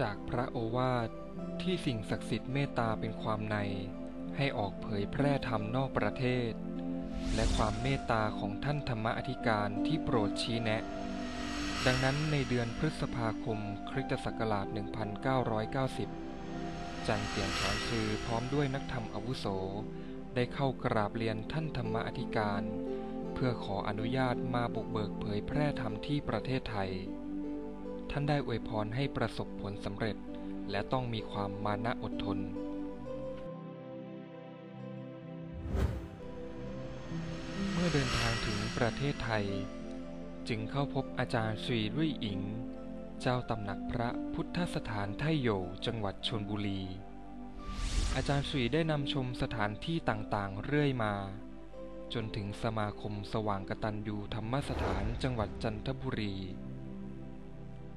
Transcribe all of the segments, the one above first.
จากพระโอวาทที่สิ่งศักดิ์สิทธิ์เมตตาเป็นความใน ให้ออกเผยแพร่ธรรมนอกประเทศ และความเมตตาของท่านธรรมอธิการที่โปรดชี้แนะ ดังนั้นในเดือนพฤษภาคมคริสตศักราช 1990 จันเตียนฉอนซือพร้อมด้วยนักธรรมอาวุโส ได้เข้ากราบเรียนท่านธรรมอธิการ เพื่อขออนุญาตมาบุกเบิกเผยแพร่ธรรมที่ประเทศไทย ท่านได้อวยพรให้ประสบผลสำเร็จ และต้องมีความมานะอดทน เมื่อเดินทางถึงประเทศไทย จึงเข้าพบอาจารย์สุยรุ่ยอิง เจ้าตำหนักพระพุทธสถานไทโยจังหวัดชนบุรี อาจารย์สุยได้นำชมสถานที่ต่างๆ เรื่อยมาจนถึงสมาคมสว่างกตัญญูธรรมสถานจังหวัดจันทบุรี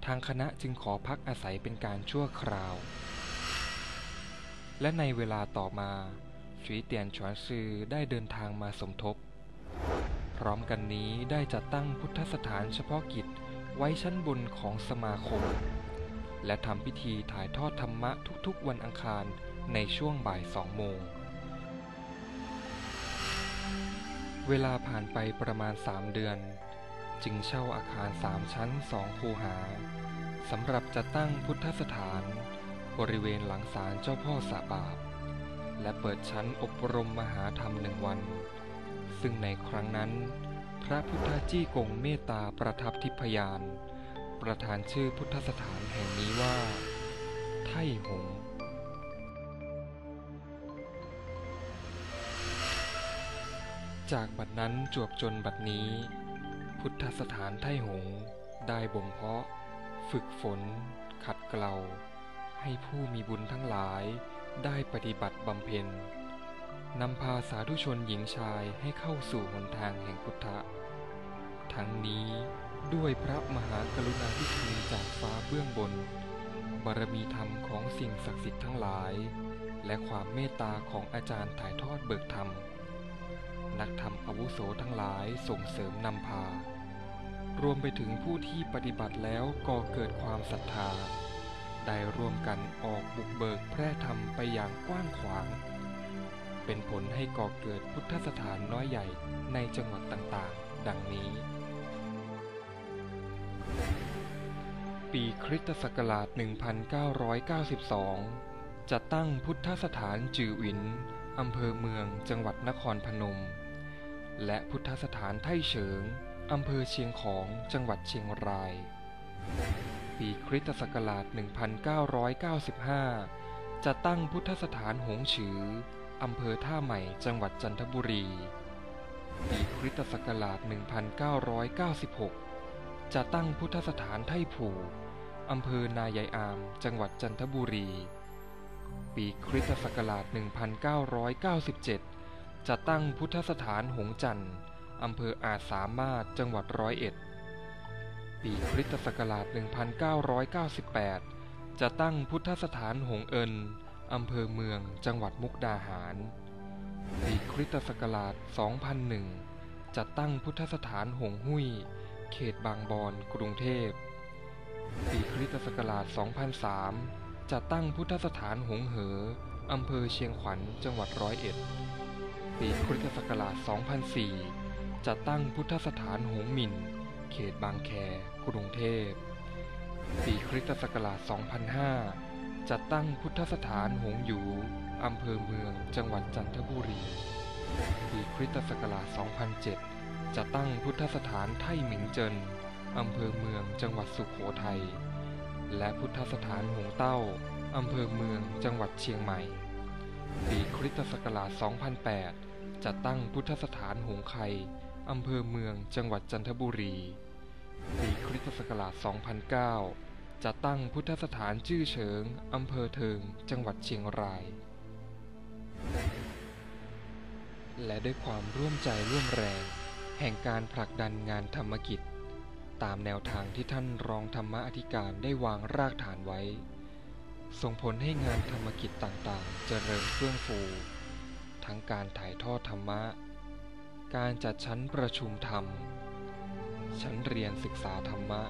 ทางคณะจึงขอพักอาศัยเป็นการชั่วคราว และในเวลาต่อมาชุยเตียนฉวนซือได้เดินทางมาสมทบ พร้อมกันนี้ได้จัดตั้งพุทธสถานเฉพาะกิจไว้ชั้นบนของสมาคม และทำพิธีถ่ายทอดธรรมะทุกๆวันอังคารในช่วงบ่ายสองโมง เวลาผ่านไปประมาณสามเดือน จึงเช่าอาคารสามชั้นสองคูหาสำหรับจัดตั้งพุทธสถานบริเวณหลังศาลเจ้าพ่อสาบาบ และเปิดชั้นอบรมมหาธรรมหนึ่งวัน ซึ่งในครั้งนั้น พระพุทธจี้กงเมตตาประทับทิพยาน ประธานชื่อพุทธสถานแห่งนี้ว่า ไท่หงจากบัดนั้นจวบจนบัดนี้ พุทธสถานไทหงได้บ่มเพาะ ฝึกฝน ขัดเกลา ให้ผู้มีบุญทั้งหลายได้ปฏิบัติบำเพ็ญนำพาสาธุชนหญิงชายให้เข้าสู่หนทางแห่งพุทธะ ทั้งนี้ด้วยพระมหากรุณาธิคุณจากฟ้าเบื้องบน บารมีธรรมของสิ่งศักดิ์สิทธิ์ทั้งหลาย และความเมตตาของอาจารย์ถ่ายทอดเบิกธรรม นักธรรมอาวุโสทั้งหลายส่งเสริมนำพา รวมไปถึงผู้ที่ปฏิบัติแล้วก่อเกิดความศรัทธา ได้ร่วมกันออกบุกเบิกแพร่ธรรมไปอย่างกว้างขวาง เป็นผลให้ก่อเกิดพุทธสถานน้อยใหญ่ในจังหวัดต่างๆ ดังนี้ ปีคริสตศักราช 1992จัดตั้งพุทธสถานจือหวิน อำเภอเมืองจังหวัดนครพนม และพุทธสถานไท่เฉิง อำเภอเชียงของจังหวัดเชียงราย ปีคริสตศักราช 1995 จะตั้งพุทธสถานหงฉือ อำเภอท่าใหม่จังหวัดจันทบุรี ปีคริสตศักราช 1996 จะตั้งพุทธสถานไท่ผู่อำเภอนายายอาม จังหวัดจันทบุรี ปีคริสตศักราช 1997 จะตั้งพุทธสถานหงจันทร์อำเภออาจสามารถจังหวัดร้อยเอ็ด ปีคริสตศักราช 1998 จะตั้งพุทธสถานหงเอินอำเภอเมืองจังหวัดมุกดาหาร ปีคริสตศักราช 2001 จะตั้งพุทธสถานหงหุ้ย เขตบางบอน กรุงเทพ ปีคริสตศักราช 2003 จะตั้งพุทธสถานหงเหอ อำเภอเชียงขวัญ จังหวัดร้อยเอ็ด ปีคริสตศักราช 2004จะตั้งพุทธสถานหงมิน เขตบางแค กรุงเทพ ปีคริสตศักราช 2005จะตั้งพุทธสถานหงหยูอำเภอเมือง จังหวัดจันทบุรี ปีคริสตศักราช 2007จะตั้งพุทธสถานไท่หมิงเจินอำเภอเมือง จังหวัดสุขโขทัย และพุทธสถานหงเต้า อำเภอเมือง จังหวัดเชียงใหม่ ปีคริสตศักราช 2008จะตั้งพุทธสถานหงไคอำเภอเมือง จังหวัดจันทบุรี ปีคริสตศักราช 2009จะตั้งพุทธสถานชื่อเฉิง อำเภอเทิง จังหวัดเชียงราย และด้วยความร่วมใจร่วมแรง แห่งการผลักดันงานธรรมกิจ ตามแนวทางที่ท่านรองธรรมอธิการได้วางรากฐานไว้ ส่งผลให้งานธรรมกิจต่างๆ เจริญเฟื่องฟู ทั้งการถ่ายทอดธรรมะ การจัดชั้นประชุมธรรม ชั้นเรียนศึกษาธรรมะ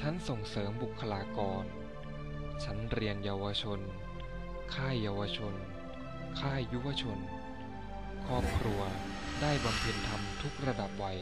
ชั้นส่งเสริมบุคลากร ชั้นเรียนเยาวชน ค่ายเยาวชน ค่ายยุวชน ครอบครัวได้บำเพ็ญธรรมทุกระดับวัย